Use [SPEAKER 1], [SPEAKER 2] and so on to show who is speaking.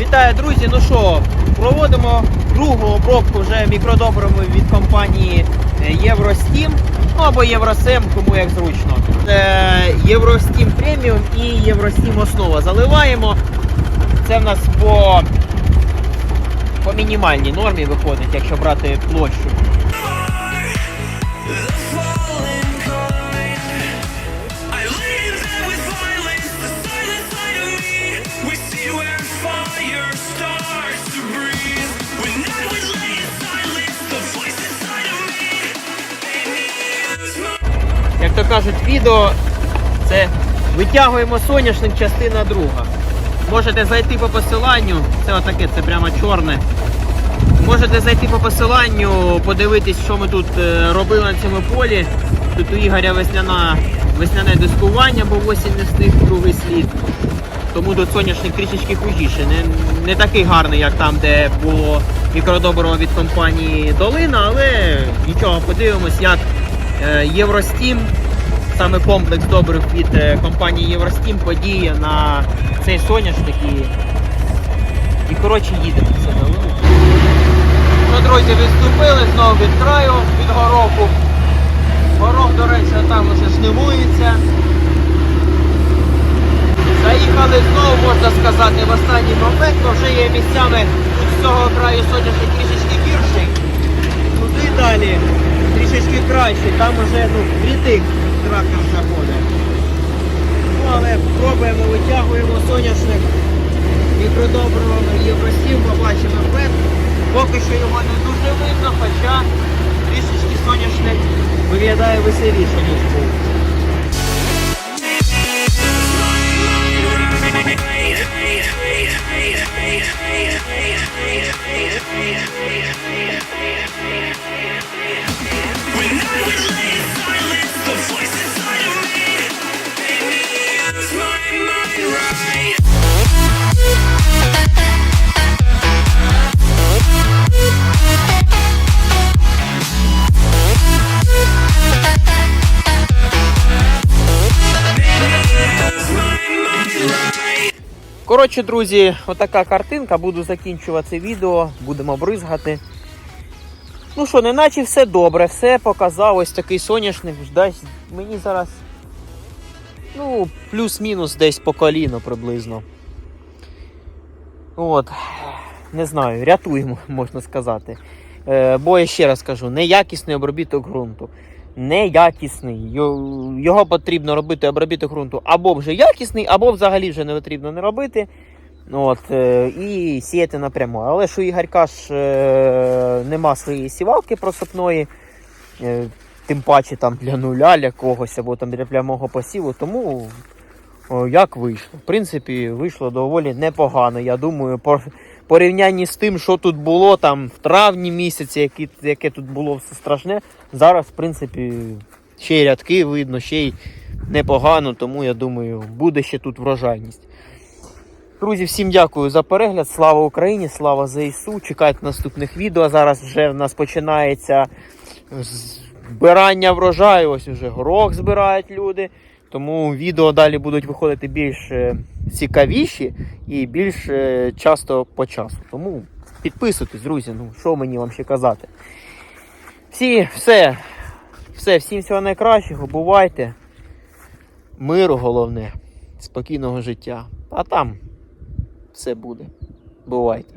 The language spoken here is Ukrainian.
[SPEAKER 1] Вітаю, друзі! Ну що, проводимо другу обробку вже мікродобрами від компанії е, Євростім, ну або Євросем, кому як зручно. Е, Євростім преміум і Євростім основа. Заливаємо. Це в нас по, по мінімальній нормі виходить, якщо брати площу. То кажуть, відео це витягуємо соняшник, частина друга. Можете зайти по посиланню, це отаке, це прямо чорне. Можете зайти по посиланню, подивитись, що ми тут е, робили на цьому полі. Тут у Ігоря весняна, весняне дискування, бо осінь не встиг другий слід. Тому тут соняшник трішечки хужіше. Не, не такий гарний, як там, де було мікродобриво від компанії Долина, але нічого, подивимось, як е, Євростім, саме комплекс добрив від е, компанії Євростім подіє на цей соняшник і, і коротше їдемо все на. Ну, друзі, відступили знову від краю, від гороху. Горох, до речі, там уже жнивується. Заїхали знову, можна сказати, в останній момент, бо вже є місцями тут з цього краю соняшник трішечки гірший. Туди далі трішечки краще, там уже ну, врітик трактор заходить. Ну, але пробуємо, витягуємо соняшник мікродобривами Євросів, побачимо ефект. Поки що його не дуже видно, хоча трішечки соняшник виглядає веселіше, ніж був.
[SPEAKER 2] When
[SPEAKER 1] Коротше, друзі, отака картинка. Буду закінчувати відео, будемо бризгати. Ну що, не наче все добре, все показав. Ось такий соняшник. Дасть мені зараз. Ну, плюс-мінус десь по коліно приблизно. От. Не знаю, рятуємо, можна сказати. Е, бо я ще раз кажу, неякісний обробіток ґрунту. Неякісний. Його потрібно робити обробіток ґрунту або вже якісний, або взагалі вже не потрібно не робити. От, е, і сіяти напряму. Але ж у Ігорька ж е, нема своєї сівалки просипної, е, тим паче там для нуля, для когось, або там для прямого посіву. Тому як вийшло? В принципі, вийшло доволі непогано. Я думаю, порівнянні з тим, що тут було там в травні місяці, які, яке тут було все страшне. Зараз, в принципі, ще й рядки видно, ще й непогано, тому я думаю, буде ще тут врожайність. Друзі, всім дякую за перегляд. Слава Україні, слава ЗСУ. Чекайте наступних відео. Зараз вже в нас починається збирання врожаю. Ось уже горох збирають люди. Тому відео далі будуть виходити більш е, цікавіші і більш е, часто по часу. Тому підписуйтесь, друзі. Ну що мені вам ще казати? Всі, все, все, всім всього найкращого. Бувайте. Миру головне, спокійного життя. А там все буде. Бувайте.